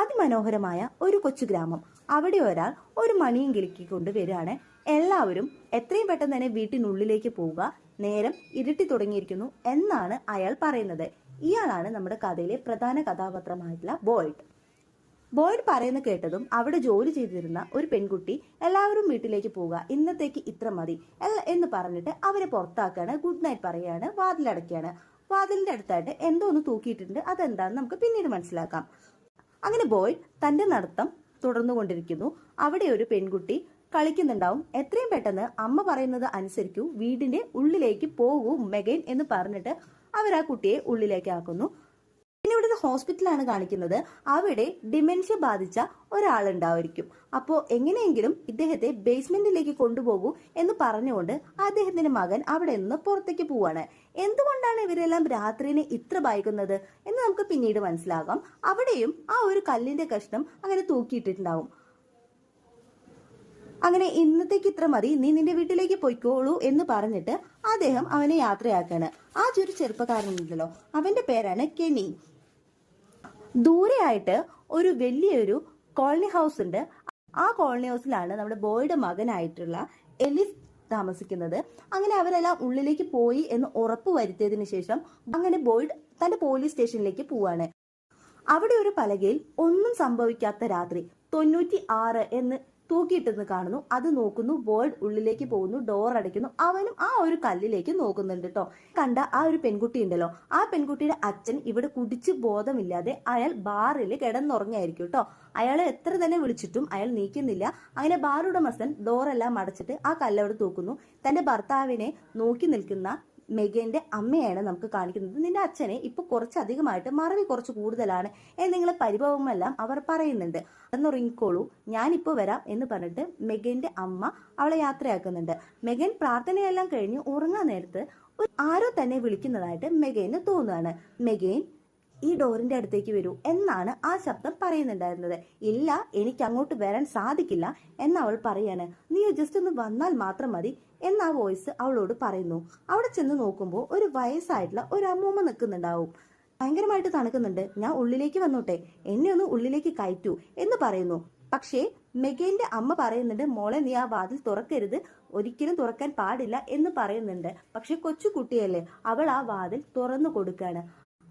അതിമനോഹരമായ ഒരു കൊച്ചു ഗ്രാമം. അവിടെ ഒരാൾ ഒരു മണിയും കിലുക്കിക്കൊണ്ട് വരികയാണ്. എല്ലാവരും എത്രയും പെട്ടെന്ന് തന്നെ വീട്ടിനുള്ളിലേക്ക് പോവുക നേരം ഇരുട്ടി തുടങ്ങിയിരിക്കുന്നു എന്നാണ് അയാൾ പറയുന്നത്. ഇയാളാണ് നമ്മുടെ കഥയിലെ പ്രധാന കഥാപാത്രമായിട്ടുള്ള ബോയ്ഡ്. ബോയ്ഡ് പറയുന്ന കേട്ടതും അവിടെ ജോലി ചെയ്തിരുന്ന ഒരു പെൺകുട്ടി എല്ലാവരും വീട്ടിലേക്ക് പോവുക ഇന്നത്തേക്ക് ഇത്ര മതി എന്ന് പറഞ്ഞിട്ട് അവരെ പുറത്താക്കാണ് ഗുഡ് നൈറ്റ് പറയാണ് വാതിലടയ്ക്കാണ് വാതിലിന്റെ അടുത്തായിട്ട് എന്തോ ഒന്ന് തൂക്കിയിട്ടുണ്ട്. അതെന്താന്ന് നമുക്ക് പിന്നീട് മനസ്സിലാക്കാം. അങ്ങനെ ബോയ് തന്റെ നടത്തം തുടർന്നുകൊണ്ടിരിക്കുന്നു. അവിടെ ഒരു പെൺകുട്ടി കളിക്കുന്നുണ്ടാവും. എത്രയും പെട്ടെന്ന് അമ്മ പറയുന്നത് അനുസരിക്കൂ വീടിന്റെ ഉള്ളിലേക്ക് പോകൂ മെഗൈൻ എന്ന് പറഞ്ഞിട്ട് അവർ ആ കുട്ടിയെ ഉള്ളിലേക്ക് ആക്കുന്നു. പിന്നെ ഇവിടെ ഒരു ഹോസ്പിറ്റലാണ് കാണിക്കുന്നത്. അവിടെ ഡിമെൻഷ്യ ബാധിച്ച ഒരാളുണ്ടാവായിരിക്കും അപ്പോൾ എങ്ങനെയെങ്കിലും ഇദ്ദേഹത്തെ ബേസ്മെന്റിലേക്ക് കൊണ്ടുപോകൂ എന്ന് പറഞ്ഞുകൊണ്ട് അദ്ദേഹത്തിന്റെ മകൻ അവിടെ നിന്ന് പുറത്തേക്ക് പോവാണ്. എന്തുകൊണ്ടാണ് ഇവരെല്ലാം രാത്രിനെ ഇത്ര ഭയക്കുന്നത് എന്ന് നമുക്ക് പിന്നീട് മനസ്സിലാകാം. അവിടെയും ആ ഒരു കല്ലിന്റെ കഷ്ണം അങ്ങനെ തൂക്കിയിട്ടിട്ടുണ്ടാവും. അങ്ങനെ ഇന്നത്തേക്ക് ഇത്ര മതി നീ നിന്റെ വീട്ടിലേക്ക് പോയിക്കോളൂ എന്ന് പറഞ്ഞിട്ട് അദ്ദേഹം അവനെ യാത്രയാക്കാണ്. ആ ചെറു ചെറുപ്പക്കാരനുണ്ടല്ലോ അവന്റെ പേരാണ് കെനി ദൂരെയായിട്ട് ഒരു വലിയൊരു കോളനി ഹൗസ് ഉണ്ട്. ആ കോളനി ഹൗസിലാണ് നമ്മുടെ ബോയുടെ മകനായിട്ടുള്ള എലിസ് താമസിക്കുന്നത്. അങ്ങനെ അവരെല്ലാം ഉള്ളിലേക്ക് പോയി എന്ന് ഉറപ്പ് വരുത്തിയതിനു ശേഷം അങ്ങനെ ബോയ്ഡ് തന്റെ പോലീസ് സ്റ്റേഷനിലേക്ക് പോവാണ്. അവിടെ ഒരു പലകയിൽ ഒന്നും സംഭവിക്കാത്ത രാത്രി തൊണ്ണൂറ്റി ആറ് എന്ന് തൂക്കിയിട്ടെന്ന് കാണുന്നു. അത് നോക്കുന്നു ബോയ്ഡ് ഉള്ളിലേക്ക് പോകുന്നു ഡോർ അടയ്ക്കുന്നു. അവനും ആ ഒരു കല്ലിലേക്ക് നോക്കുന്നുണ്ട് കേട്ടോ കണ്ട ആ ഒരു പെൺകുട്ടി ഉണ്ടല്ലോ. ആ പെൺകുട്ടിയുടെ അച്ഛൻ ഇവിടെ കുടിച്ച് ബോധമില്ലാതെ അയാൾ ബാറിൽ കിടന്നുറങ്ങായിരിക്കും കേട്ടോ അയാളെ എത്ര തന്നെ വിളിച്ചിട്ടും അയാൾ നീക്കുന്നില്ല. അങ്ങനെ ബാറുടമസ്ഥൻ ഡോറെല്ലാം അടച്ചിട്ട് ആ കല്ലവിടെ തൂക്കുന്നു. തന്റെ ഭർത്താവിനെ നോക്കി നിൽക്കുന്ന മെഗന്റെ അമ്മയാണ് നമുക്ക് കാണിക്കുന്നത്. നിന്റെ അച്ഛനെ ഇപ്പൊ കുറച്ചധികമായിട്ട് മറവി കുറച്ച് കൂടുതലാണ് എന്നിങ്ങനെ പരിഭവമെല്ലാം അവർ പറയുന്നുണ്ട്. അതൊന്നുറിങ്ങിക്കോളൂ ഞാനിപ്പോ വരാം എന്ന് പറഞ്ഞിട്ട് മെഗന്റെ അമ്മ അവളെ യാത്രയാക്കുന്നുണ്ട്. മെഗൻ പ്രാർത്ഥനയെല്ലാം കഴിഞ്ഞ് ഉറങ്ങാൻ നേരത്ത് ആരോ തന്നെ വിളിക്കുന്നതായിട്ട് മെഗന് തോന്നുകയാണ് മെഗൻ ഈ ഡോറിന്റെ അടുത്തേക്ക് വരൂ എന്നാണ് ആ ശബ്ദം പറയുന്നുണ്ടായിരുന്നത്. ഇല്ല എനിക്ക് അങ്ങോട്ട് വരാൻ സാധിക്കില്ല എന്ന് അവൾ പറയാണ്. നീ ജസ്റ്റ് ഒന്ന് വന്നാൽ മാത്രം മതി. എന്ന് ആ വോയിസ് അവളോട് പറയുന്നു. അവിടെ ചെന്ന് നോക്കുമ്പോൾ ഒരു വയസ്സായിട്ടുള്ള ഒരു അമ്മൂമ്മ നിൽക്കുന്നുണ്ടാവും. ഭയങ്കരമായിട്ട് തണുക്കുന്നുണ്ട്. ഞാൻ ഉള്ളിലേക്ക് വന്നോട്ടെ. എന്നെ ഒന്ന് ഉള്ളിലേക്ക് കയറ്റൂ എന്ന് പറയുന്നു. പക്ഷേ മെഗേന്റെ അമ്മ പറയുന്നുണ്ട് മോളെ നീ ആ വാതിൽ തുറക്കരുത്. ഒരിക്കലും തുറക്കാൻ പാടില്ല എന്ന് പറയുന്നുണ്ട്. പക്ഷെ കൊച്ചു കുട്ടിയല്ലേ അവൾ ആ വാതിൽ തുറന്നു കൊടുക്കാണ്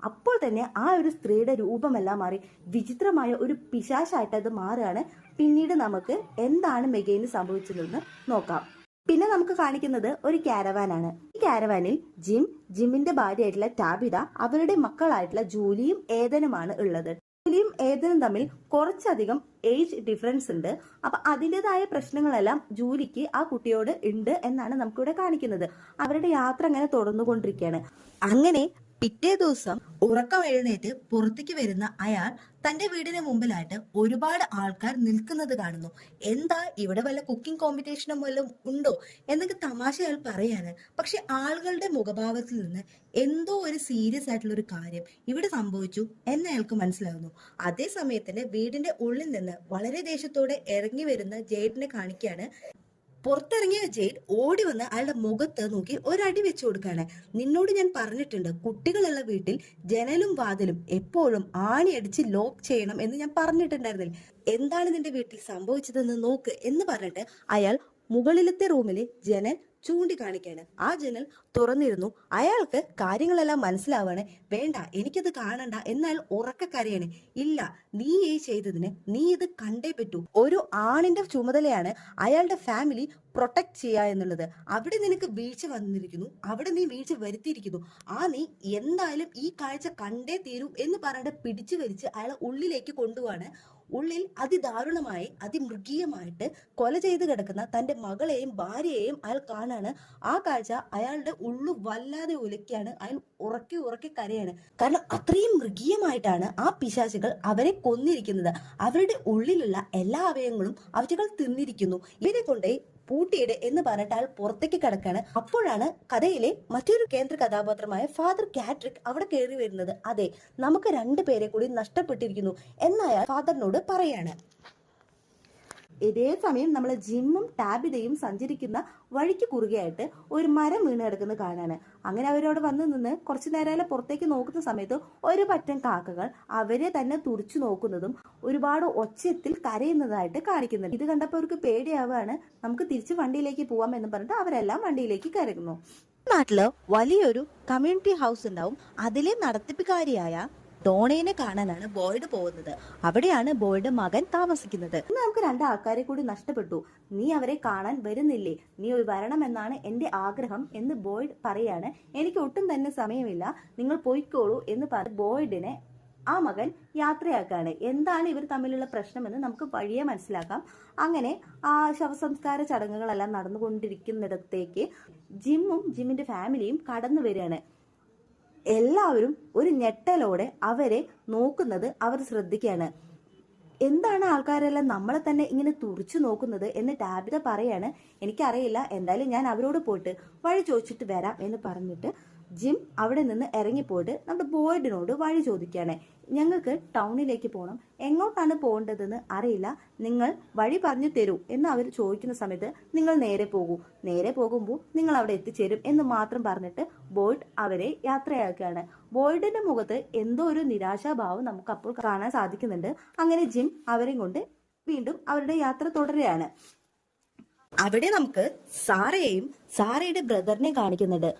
അപ്പോൾ തന്നെ ആ ഒരു സ്ത്രീയുടെ രൂപമെല്ലാം മാറി. വിചിത്രമായ ഒരു പിശാശായിട്ട് അത് മാറുകയാണ്. പിന്നീട് നമുക്ക് എന്താണ് മെഗൈന് സംഭവിച്ചതെന്ന് നോക്കാം. പിന്നെ നമുക്ക് കാണിക്കുന്നത് ഒരു കാരവാനാണ് ഈ കാരവാനിൽ ജിം ജിമ്മിന്റെ ഭാര്യയായിട്ടുള്ള ടാബിത അവരുടെ മക്കളായിട്ടുള്ള ജൂലിയും ഏതനുമാണ് ഉള്ളത്. ജൂലിയും ഏതനും തമ്മിൽ കുറച്ചധികം ഏജ് ഡിഫറൻസ് ഉണ്ട്. അപ്പൊ അതിന്റെതായ പ്രശ്നങ്ങളെല്ലാം ജൂലിക്ക് ആ കുട്ടിയോട് ഉണ്ട് എന്നാണ് നമുക്കിവിടെ കാണിക്കുന്നത്. അവരുടെ യാത്ര അങ്ങനെ തുടർന്നുകൊണ്ടിരിക്കുകയാണ്. അങ്ങനെ പിറ്റേ ദിവസം ഉറക്കം എഴുന്നേറ്റ് പുറത്തേക്ക് വരുന്ന അയാൾ തന്റെ വീടിന് മുമ്പിലായിട്ട് ഒരുപാട് ആൾക്കാർ നിൽക്കുന്നത് കാണുന്നു. എന്താ ഇവിടെ വല്ല കുക്കിംഗ് കോമ്പറ്റീഷനും വല്ലതും ഉണ്ടോ എന്നൊക്കെ തമാശ അയാൾ പറയാണ് പക്ഷെ ആളുകളുടെ മുഖഭാവത്തിൽ നിന്ന് എന്തോ ഒരു സീരിയസ് ആയിട്ടുള്ള ഒരു കാര്യം ഇവിടെ സംഭവിച്ചു എന്ന് അയാൾക്ക് മനസ്സിലാകുന്നു അതേ സമയത്തിന് വീടിന്റെ ഉള്ളിൽ നിന്ന് വളരെ ദേഷ്യത്തോടെ ഇറങ്ങി വരുന്ന ജയ്ഡിനെ കാണിക്കുകയാണ് പുറത്തിറങ്ങിയ ജെയ്ഡ് ഓടി വന്ന് അയാളുടെ മുഖത്ത് നോക്കി ഒരടി വെച്ചു കൊടുക്കുകയാണ്. നിന്നോട് ഞാൻ പറഞ്ഞിട്ടുണ്ട് കുട്ടികളുള്ള വീട്ടിൽ ജനലും വാതിലും എപ്പോഴും ആണിയടിച്ച് ലോക്ക് ചെയ്യണം എന്ന് ഞാൻ പറഞ്ഞിട്ടുണ്ടായിരുന്നില്ല. എന്താണ് നിന്റെ വീട്ടിൽ സംഭവിച്ചതെന്ന് നോക്ക് എന്ന് പറഞ്ഞിട്ട് അയാൾ മുകളിലത്തെ റൂമിലെ ജനൽ ചൂണ്ടിക്കാണിക്കാണ്. ആ ജനൽ തുറന്നിരുന്നു. അയാൾക്ക് കാര്യങ്ങളെല്ലാം മനസ്സിലാവാണ്. വേണ്ട എനിക്കത് കാണണ്ട എന്നാൽ ഉറക്ക കരയാണ് ഇല്ല നീ ഈ ചെയ്തതിന് നീ ഇത് കണ്ടേ പറ്റൂ. ഒരു ആണിന്റെ ചുമതലയാണ് അയാളുടെ ഫാമിലി പ്രൊട്ടക്ട് ചെയ്യുക എന്നുള്ളത്. അവിടെ നിനക്ക് വീഴ്ച വന്നിരിക്കുന്നു. അവിടെ നീ വീഴ്ച വരുത്തിയിരിക്കുന്നു. ആ നീ എന്തായാലും ഈ കാഴ്ച കണ്ടേ തീരൂ എന്ന് പറഞ്ഞിട്ട് പിടിച്ചു വലിച്ച് അയാളെ ഉള്ളിലേക്ക് കൊണ്ടുപോവാണ്. ഉള്ളിൽ അതിദാരുണമായി അതിമൃഗീയമായിട്ട് കൊല ചെയ്ത് കിടക്കുന്ന തന്റെ മകളെയും ഭാര്യയെയും അയാൾ കാണാണ്. ആ കാഴ്ച അയാളുടെ ഉള്ളു വല്ലാതെ ഉലക്കിയാണ് അയാൾ ഉറക്കി ഉറക്കി കരയാണ്. കാരണം അത്രയും മൃഗീയമായിട്ടാണ് ആ പിശാചുകൾ അവരെ കൊന്നിരിക്കുന്നത്. അവരുടെ ഉള്ളിലുള്ള എല്ലാ അവയവങ്ങളും അവറ്റകൾ തിന്നിരിക്കുന്നു. ഇവരെ കൊണ്ടേ പൂട്ടിയിട് എന്ന് പറഞ്ഞിട്ട് അയാൾ പുറത്തേക്ക് കിടക്കാണ്. അപ്പോഴാണ് കഥയിലെ മറ്റൊരു കേന്ദ്ര കഥാപാത്രമായ ഫാദർ കാട്രിക് അവിടെ കയറി വരുന്നത്. അതെ നമുക്ക് രണ്ടു പേരെ കൂടി നഷ്ടപ്പെട്ടിരിക്കുന്നു എന്നയാൾ ഫാദറിനോട് പറയാണ്. ഇതേ സമയം നമ്മൾ ജിമ്മും ടാബിതയും സഞ്ചരിക്കുന്ന വഴിക്ക് കുറുകയായിട്ട് ഒരു മരം വീണ് കിടക്കുന്നത് കാണാണ്. അങ്ങനെ അവരോട് വന്ന് നിന്ന് കുറച്ചു നേരം പുറത്തേക്ക് നോക്കുന്ന സമയത്ത് ഒരു പറ്റം കാക്കകൾ അവരെ തന്നെ തുറിച്ചു നോക്കുന്നതും ഒരുപാട് ഒച്ചത്തിൽ കരയുന്നതായിട്ട് കാണിക്കുന്നുണ്ട്. ഇത് കണ്ടപ്പോൾ അവർക്ക് പേടിയാവാണ് നമുക്ക് തിരിച്ച് വണ്ടിയിലേക്ക് പോവാം എന്ന് പറഞ്ഞിട്ട് അവരെല്ലാം വണ്ടിയിലേക്ക് കയറുന്നു നാട്ടിൽ വലിയൊരു കമ്മ്യൂണിറ്റി ഹൗസ് ഉണ്ടാവും. അതിലെ നടത്തിപ്പുകാരിയായ ഡോണേനെ കാണാനാണ് ബോയ്ഡ് പോകുന്നത്. അവിടെയാണ് ബോയ്ഡ് മകൻ താമസിക്കുന്നത്. നമുക്ക് രണ്ട് ആൾക്കാരെ കൂടി നഷ്ടപ്പെട്ടു. നീ അവരെ കാണാൻ വരുന്നില്ലേ? നീ വരണമെന്നാണ് എന്റെ ആഗ്രഹം എന്ന് ബോയ്ഡ് പറയാണ്. എനിക്ക് ഒട്ടും തന്നെ സമയമില്ല. നിങ്ങൾ പോയിക്കോളൂ എന്ന് പറഞ്ഞ് ബോയ്ഡിനെ ആ മകൻ യാത്രയാക്കാണ്. എന്താണ് ഇവർ തമ്മിലുള്ള പ്രശ്നമെന്ന് നമുക്ക് വഴിയെ മനസ്സിലാക്കാം. അങ്ങനെ ആ ശവസംസ്കാര ചടങ്ങുകളെല്ലാം നടന്നുകൊണ്ടിരിക്കുന്നിടത്തേക്ക് ജിമ്മും ജിമ്മിന്റെ ഫാമിലിയും കടന്നു വരികയാണ്. എല്ലാവരും ഒരു ഞെട്ടലോടെ അവരെ നോക്കുന്നത് അവർ ശ്രദ്ധിക്കുകയാണ്. എന്താണ് ആൾക്കാരെല്ലാം നമ്മളെ തന്നെ ഇങ്ങനെ തുറിച്ചു നോക്കുന്നത് എന്ന് ടാബിത പറയാണ്. എനിക്കറിയില്ല എന്തായാലും ഞാൻ അവരോട് പോയിട്ട് വഴി ചോദിച്ചിട്ട് വരാം എന്ന് പറഞ്ഞിട്ട് ജിം അവിടെ നിന്ന് ഇറങ്ങിപ്പോയിട്ട് നമ്മുടെ ബോയ്ഡിനോട് വഴി ചോദിക്കുകയാണ്. ഞങ്ങൾക്ക് ടൗണിലേക്ക് പോകണം എങ്ങോട്ടാണ് പോകേണ്ടതെന്ന് അറിയില്ല. നിങ്ങൾ വഴി പറഞ്ഞു തരൂ എന്ന് അവർ ചോദിക്കുന്ന സമയത്ത് നിങ്ങൾ നേരെ പോകൂ. നേരെ പോകുമ്പോൾ നിങ്ങൾ അവിടെ എത്തിച്ചേരും എന്ന് മാത്രം പറഞ്ഞിട്ട് ബോയ്ഡ് അവരെ യാത്രയാക്കുകയാണ്. ബോയ്ഡിന്റെ മുഖത്ത് എന്തോ ഒരു നിരാശാഭാവം നമുക്ക് അപ്പോൾ കാണാൻ സാധിക്കുന്നുണ്ട്. അങ്ങനെ ജിം അവരെയും കൊണ്ട് വീണ്ടും അവരുടെ യാത്ര തുടരുകയാണ്. അവിടെ നമുക്ക് സാറയെയും സാറയുടെ ബ്രദറിനെയും കാണിക്കുന്നുണ്ട്.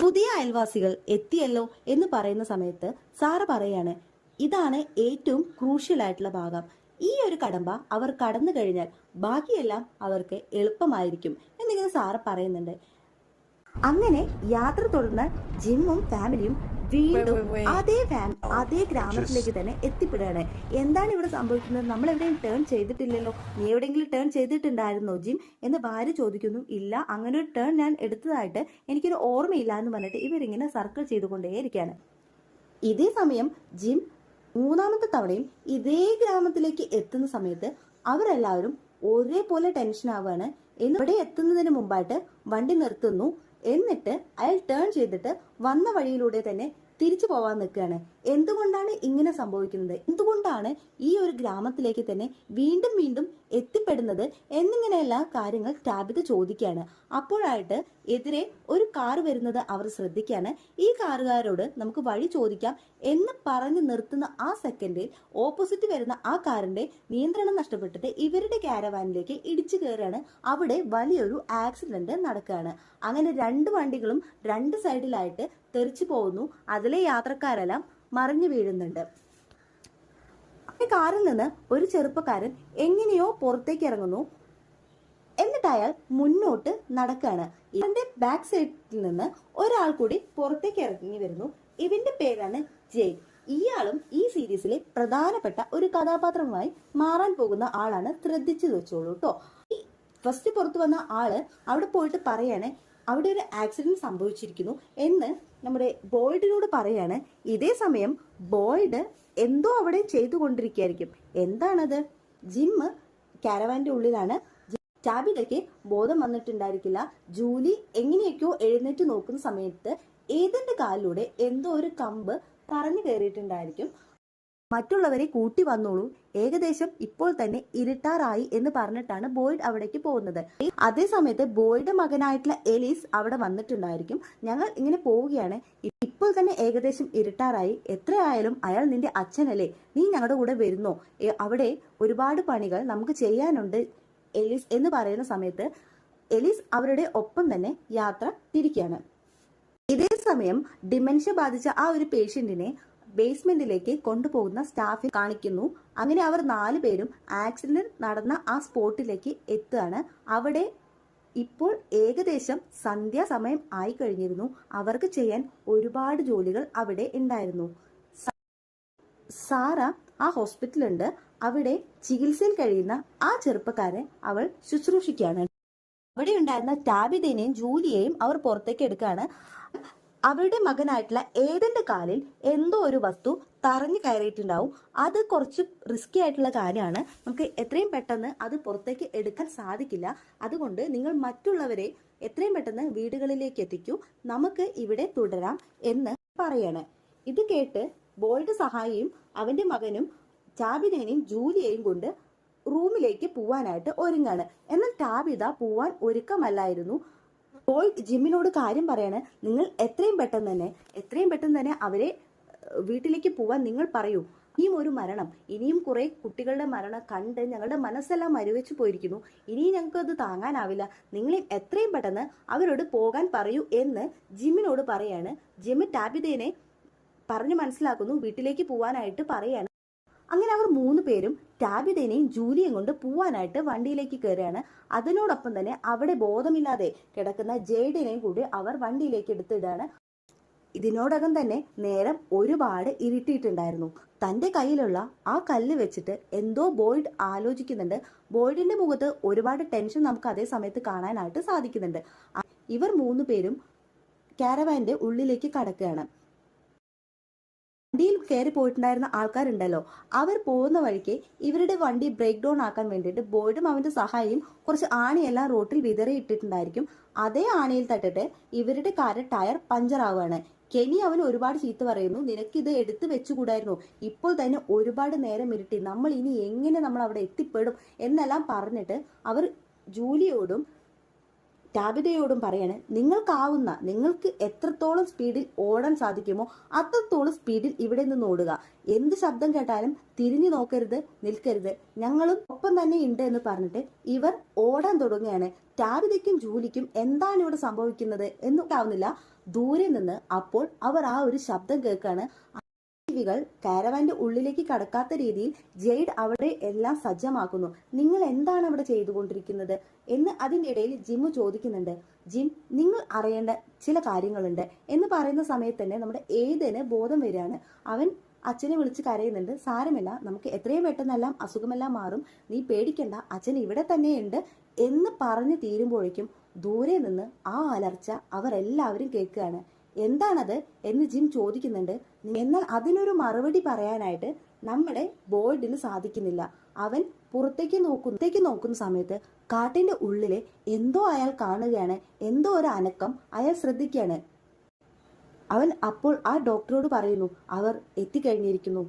പുതിയ അയൽവാസികൾ എത്തിയല്ലോ എന്ന് പറയുന്ന സമയത്ത് സാറ പറയാണ് ഇതാണ് ഏറ്റവും ക്രൂഷ്യൽ ആയിട്ടുള്ള ഭാഗം. ഈ ഒരു കടമ്പ അവർ കടന്നു കഴിഞ്ഞാൽ ബാക്കിയെല്ലാം അവർക്ക് എളുപ്പമായിരിക്കും എന്നിങ്ങനെ സാറ് പറയുന്നുണ്ട്. അങ്ങനെ യാത്ര തുടർന്ന് ജിമ്മും ഫാമിലിയും വീണ്ടും അതേ ഫാം അതേ ഗ്രാമത്തിലേക്ക് തന്നെ എത്തിപ്പെടുകയാണ്. എന്താണ് ഇവിടെ സംഭവിക്കുന്നത്? നമ്മൾ എവിടെയും ടേൺ ചെയ്തിട്ടില്ലല്ലോ. നീ എവിടെയെങ്കിലും ടേൺ ചെയ്തിട്ടുണ്ടായിരുന്നോ ജിം? എന്ന് ഭാര്യ ചോദിക്കുന്നു. ഇല്ല അങ്ങനെ ഒരു ടേൺ ഞാൻ എടുത്തതായിട്ട് എനിക്കൊരു ഓർമ്മയില്ല എന്ന് പറഞ്ഞിട്ട് ഇവരിങ്ങനെ സർക്കിൾ ചെയ്തുകൊണ്ടേയിരിക്കുകയാണ്. ഇതേ സമയം ജിം മൂന്നാമത്തെ തവണയും ഇതേ ഗ്രാമത്തിലേക്ക് എത്തുന്ന സമയത്ത് അവരെല്ലാവരും ഒരേപോലെ ടെൻഷൻ ആവുകയാണ്. ഇവിടെ എത്തുന്നതിന് മുമ്പായിട്ട് വണ്ടി നിർത്തുന്നു. എന്നിട്ട് അയാൾ ടേൺ ചെയ്തിട്ട് വന്ന വഴിയിലൂടെ തന്നെ തിരിച്ചു പോവാൻ നിൽക്കുകയാണ്. എന്തുകൊണ്ടാണ് ഇങ്ങനെ സംഭവിക്കുന്നത്? എന്തുകൊണ്ടാണ് ഈ ഒരു ഗ്രാമത്തിലേക്ക് തന്നെ വീണ്ടും വീണ്ടും എത്തിപ്പെടുന്നത് എന്നിങ്ങനെയുള്ള കാര്യങ്ങൾ ടാബിത് ചോദിക്കുകയാണ്. അപ്പോഴായിട്ട് എതിരെ ഒരു കാർ വരുന്നത് അവർ ശ്രദ്ധിക്കുകയാണ്. ഈ കാറുകാരോട് നമുക്ക് വഴി ചോദിക്കാം എന്ന് പറഞ്ഞു നിർത്തുന്ന ആ സെക്കൻഡിൽ ഓപ്പോസിറ്റ് വരുന്ന ആ കാറിന്റെ നിയന്ത്രണം നഷ്ടപ്പെട്ടിട്ട് ഇവരുടെ കാരവാനിലേക്ക് ഇടിച്ചു കയറുകയാണ്. അവിടെ വലിയൊരു ആക്സിഡന്റ് നടക്കുകയാണ്. അങ്ങനെ രണ്ട് വണ്ടികളും രണ്ട് സൈഡിലായിട്ട് തെറിച്ചു പോകുന്നു. അതിലെ യാത്രക്കാരെല്ലാം മറിഞ്ഞു വീഴുന്നുണ്ട്. കാറിൽ നിന്ന് ഒരു ചെറുപ്പക്കാരൻ എങ്ങനെയോ പുറത്തേക്ക് ഇറങ്ങുന്നു. എന്നിട്ട് അയാൾ മുന്നോട്ട് നടക്കുകയാണ് ഇവന്റെ ബാക്ക് സൈഡിൽ നിന്ന് ഒരാൾ കൂടി പുറത്തേക്ക് ഇറങ്ങി വരുന്നു. ഇവന്റെ പേരാണ് ജയ് ഇയാളും ഈ സീരീസിലെ പ്രധാനപ്പെട്ട ഒരു കഥാപാത്രമായി മാറാൻ പോകുന്ന ആളാണ് ശ്രദ്ധിച്ചു വെച്ചോളൂ കേട്ടോ ഫസ്റ്റ് പുറത്തു വന്ന ആൾ അവിടെ പോയിട്ട് പറയാണ് അവിടെ ഒരു ആക്സിഡന്റ് സംഭവിച്ചിരിക്കുന്നു എന്ന് നമ്മുടെ ബോയ്ഡിനോട് പറയാണ്. ഇതേ സമയം ബോയ്ഡ് എന്തോ അവിടെ ചെയ്തുകൊണ്ടിരിക്കുകയായിരിക്കും. എന്താണത്? ജിമ്മ് കാരവാന്റെ ഉള്ളിലാണ്. ടാബിലയ്ക്ക് ബോധം വന്നിട്ടുണ്ടായിരിക്കില്ല. ജൂലി എങ്ങനെയൊക്കെയോ എഴുന്നേറ്റ് നോക്കുന്ന സമയത്ത് ഏതിന്റെ കാലിലൂടെ എന്തോ ഒരു കമ്പ് പറഞ്ഞു കയറിയിട്ടുണ്ടായിരിക്കും. മറ്റുള്ളവരെ കൂട്ടി വന്നോളൂ. ഏകദേശം ഇപ്പോൾ തന്നെ ഇരുട്ടാറായി എന്ന് പറഞ്ഞിട്ടാണ് ബോയ്ഡ് അവിടേക്ക് പോകുന്നത്. അതേ സമയത്ത് ബോയ്ഡ് മകനായിട്ടുള്ള എലീസ് അവിടെ വന്നിട്ടുണ്ടായിരിക്കും. ഞങ്ങൾ ഇങ്ങനെ പോവുകയാണ്. ഇപ്പോൾ തന്നെ ഏകദേശം ഇരുട്ടാറായി. എത്രയായാലും അയാൾ നിന്റെ അച്ഛനല്ലേ? നീ ഞങ്ങളുടെ കൂടെ വരുന്നോ? അവിടെ ഒരുപാട് പണികൾ നമുക്ക് ചെയ്യാനുണ്ട് എലീസ് എന്ന് പറയുന്ന സമയത്ത് എലീസ് അവരുടെ ഒപ്പം തന്നെ യാത്ര തിരിക്കുകയാണ്. ഇതേ സമയം ഡിമെൻഷ്യ ബാധിച്ച ആ ഒരു പേഷ്യന്റിനെ ബേസ്മെന്റിലേക്ക് കൊണ്ടുപോകുന്ന സ്റ്റാഫിൽ കാണിക്കുന്നു. അങ്ങനെ അവർ നാലു പേരും ആക്സിഡന്റ് നടന്ന ആ സ്പോട്ടിലേക്ക് എത്തുകയാണ്. അവിടെ ഇപ്പോൾ ഏകദേശം സന്ധ്യാസമയം ആയി കഴിഞ്ഞിരുന്നു. അവർക്ക് ചെയ്യാൻ ഒരുപാട് ജോലികൾ അവിടെ ഉണ്ടായിരുന്നു. സാറ ആ ഹോസ്പിറ്റലുണ്ട് അവിടെ ചികിത്സയിൽ കഴിയുന്ന ആ ചെറുപ്പക്കാരെ അവൾ ശുശ്രൂഷിക്കുകയാണ്. അവിടെ ഉണ്ടായിരുന്ന ടാബിതേനെയും ജൂലിയെയും അവർ പുറത്തേക്ക് എടുക്കുകയാണ്. അവരുടെ മകനായിട്ടുള്ള ഏതെന്റെ കാലിൽ എന്തോ ഒരു വസ്തു തറഞ്ഞു കയറിയിട്ടുണ്ടാവും. അത് കുറച്ച് റിസ്കി ആയിട്ടുള്ള കാര്യമാണ്. നമുക്ക് എത്രയും പെട്ടെന്ന് അത് പുറത്തേക്ക് എടുക്കാൻ സാധിക്കില്ല. അതുകൊണ്ട് നിങ്ങൾ മറ്റുള്ളവരെ എത്രയും പെട്ടെന്ന് വീടുകളിലേക്ക് എത്തിക്കൂ. നമുക്ക് ഇവിടെ തുടരാം എന്ന് പറയണേ. ഇത് കേട്ട് ബോൾഡ് സഹായിയും അവന്റെ മകനും ചാബിനേനെയും ജൂലിയെയും കൊണ്ട് റൂമിലേക്ക് പോവാനായിട്ട് ഒരുങ്ങാണ്. എന്നാൽ ടാബിത പോവാൻ ഒരുക്കമല്ലായിരുന്നു. ബോയ്ഡ് ജിമ്മിനോട് കാര്യം പറയാണ് നിങ്ങൾ എത്രയും പെട്ടെന്ന് തന്നെ എത്രയും പെട്ടെന്ന് തന്നെ അവരെ വീട്ടിലേക്ക് പോവാൻ നിങ്ങൾ പറയൂ. ഇനിയും ഒരു മരണം ഇനിയും കുറെ കുട്ടികളുടെ മരണം കണ്ട് ഞങ്ങളുടെ മനസ്സെല്ലാം മരുവെച്ച് പോയിരിക്കുന്നു. ഇനിയും ഞങ്ങൾക്ക് അത് താങ്ങാനാവില്ല. നിങ്ങളെ എത്രയും പെട്ടെന്ന് അവരോട് പോകാൻ പറയൂ എന്ന് ജിമ്മിനോട് പറയാണ്. ജിമ്മ് ടാബിതേനെ പറഞ്ഞു മനസ്സിലാക്കുന്നു വീട്ടിലേക്ക് പോവാനായിട്ട് പറയാണ്. അങ്ങനെ അവർ മൂന്ന് പേരും ടാബിതേനെയും ജൂലിയും കൊണ്ട് പോവാനായിട്ട് വണ്ടിയിലേക്ക് കയറുകയാണ് അതിനോടൊപ്പം തന്നെ അവിടെ ബോധമില്ലാതെ കിടക്കുന്ന ജെയ്ഡിനെയും കൂടി അവർ വണ്ടിയിലേക്ക് എടുത്തിടുകയാണ്. ഇതിനോടകം തന്നെ നേരം ഒരുപാട് ഇരുട്ടിയിട്ടുണ്ടായിരുന്നു. തന്റെ കയ്യിലുള്ള ആ കല്ല് വെച്ചിട്ട് എന്തോ ബോയ്ഡ് ആലോചിക്കുന്നുണ്ട്. ബോയ്ഡിന്റെ മുഖത്ത് ഒരുപാട് ടെൻഷൻ നമുക്ക് അതേ സമയത്ത് കാണാനായിട്ട് സാധിക്കുന്നുണ്ട്. ഇവർ മൂന്ന് പേരും കാരവാന്റെ ഉള്ളിലേക്ക് കടക്കുകയാണ്. വണ്ടിയിൽ കയറി പോയിട്ടുണ്ടായിരുന്ന ആൾക്കാരുണ്ടല്ലോ. അവർ പോകുന്ന വഴിക്ക് ഇവരുടെ വണ്ടി ബ്രേക്ക് ഡൗൺ ആക്കാൻ വേണ്ടിയിട്ട് ബോയ്ഡും അവന്റെ സഹായിയും കുറച്ച് ആണിയെല്ലാം റോട്ടിൽ വിതറി ഇട്ടിട്ടുണ്ടായിരിക്കും. അതേ ആണിയിൽ തട്ടിട്ട് ഇവരുടെ കാര് ടയർ പഞ്ചർ ആവുകയാണ്. കെനി അവൻ ഒരുപാട് ചീത്ത പറയുന്നു. നിനക്കിത് എടുത്തു വെച്ചുകൂടായിരുന്നു. ഇപ്പോൾ തന്നെ ഒരുപാട് നേരം ഇരുട്ടി. നമ്മൾ ഇനി എങ്ങനെ നമ്മൾ അവിടെ എത്തിപ്പെടും? എന്നെല്ലാം പറഞ്ഞിട്ട് അവർ ജൂലിയോടും ടാബിതയോടും പറയാണ് നിങ്ങൾക്കാവുന്ന നിങ്ങൾക്ക് എത്രത്തോളം സ്പീഡിൽ ഓടാൻ സാധിക്കുമോ അത്രത്തോളം സ്പീഡിൽ ഇവിടെ നിന്ന് ഓടുക. എന്ത് ശബ്ദം കേട്ടാലും തിരിഞ്ഞു നോക്കരുത് നിൽക്കരുത്. ഞങ്ങളും ഒപ്പം തന്നെ ഉണ്ട് എന്ന് പറഞ്ഞിട്ട് ഇവർ ഓടാൻ തുടങ്ങുകയാണ്. ടാബിതയ്ക്കും ജൂലിക്കും എന്താണ് ഇവിടെ സംഭവിക്കുന്നത് എന്നുണ്ടാവുന്നില്ല ദൂരെ നിന്ന് അപ്പോൾ അവർ ആ ഒരു ശബ്ദം കേൾക്കാണ്. ജീവികൾ കാരവാന്റെ ഉള്ളിലേക്ക് കടക്കാത്ത രീതിയിൽ ജെയ്ഡ് അവിടെ എല്ലാം സജ്ജമാക്കുന്നു. നിങ്ങൾ എന്താണ് അവിടെ ചെയ്തുകൊണ്ടിരിക്കുന്നത്? എന്ന് അതിന്റെ ഇടയിൽ ജിമ്മു ചോദിക്കുന്നുണ്ട്. ജിം നിങ്ങൾ അറിയേണ്ട ചില കാര്യങ്ങളുണ്ട്. എന്ന് പറയുന്ന സമയത്ത് തന്നെ നമ്മുടെ ഏതിന് ബോധം വരികയാണ്. അവൻ അച്ഛനെ വിളിച്ച് കരയുന്നുണ്ട്. സാരമില്ല നമുക്ക് എത്രയും പെട്ടെന്നെല്ലാം അസുഖമെല്ലാം മാറും. നീ പേടിക്കണ്ട അച്ഛൻ ഇവിടെ തന്നെയുണ്ട് എന്ന് പറഞ്ഞു തീരുമ്പോഴേക്കും ദൂരെ നിന്ന് ആ അലർച്ച അവരെല്ലാവരും കേൾക്കുകയാണ്. എന്താണത് എന്ന് ജിം ചോദിക്കുന്നുണ്ട്. എന്നാൽ അതിനൊരു മറുപടി പറയാനായിട്ട് നമ്മുടെ ബോർഡിന് സാധിക്കുന്നില്ല. അവൻ പുറത്തേക്ക് നോക്കുന്നേക്ക് നോക്കുന്ന സമയത്ത് കാട്ടിന്റെ ഉള്ളിലെ എന്തോ അയാൾ കാണുകയാണ് എന്തോ ഒരു അനക്കം അയാൾ ശ്രദ്ധിക്കുകയാണ്. അവൻ അപ്പോൾ ആ ഡോക്ടറോട് പറയുന്നു അവർ എത്തിക്കഴിഞ്ഞിരിക്കുന്നു.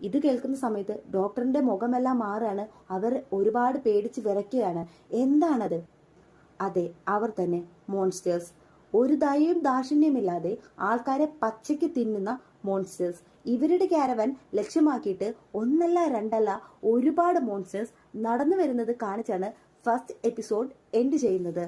ഇത് കേൾക്കുന്ന സമയത്ത് ഡോക്ടറിന്റെ മുഖമെല്ലാം മാറാണ് അവർ ഒരുപാട് പേടിച്ച് വിറയ്ക്കുകയാണ്. എന്താണത്? അതെ അവർ തന്നെ മോൺസ്റ്റേഴ്സ്. ഒരു ദയയും ദാക്ഷിണ്യമില്ലാതെ ആൾക്കാരെ പച്ചയ്ക്ക് തിന്നുന്ന മോൺസ്റ്റേഴ്സ് ഇവരുടെ കാരവൻ ലക്ഷ്യമാക്കിയിട്ട് ഒന്നല്ല രണ്ടല്ല ഒരുപാട് മോൺസ്റ്റേഴ്സ് നടന്നു വരുന്നത് കാണിച്ചാണ് ഫസ്റ്റ് എപ്പിസോഡ് എൻഡ് ചെയ്യുന്നത്.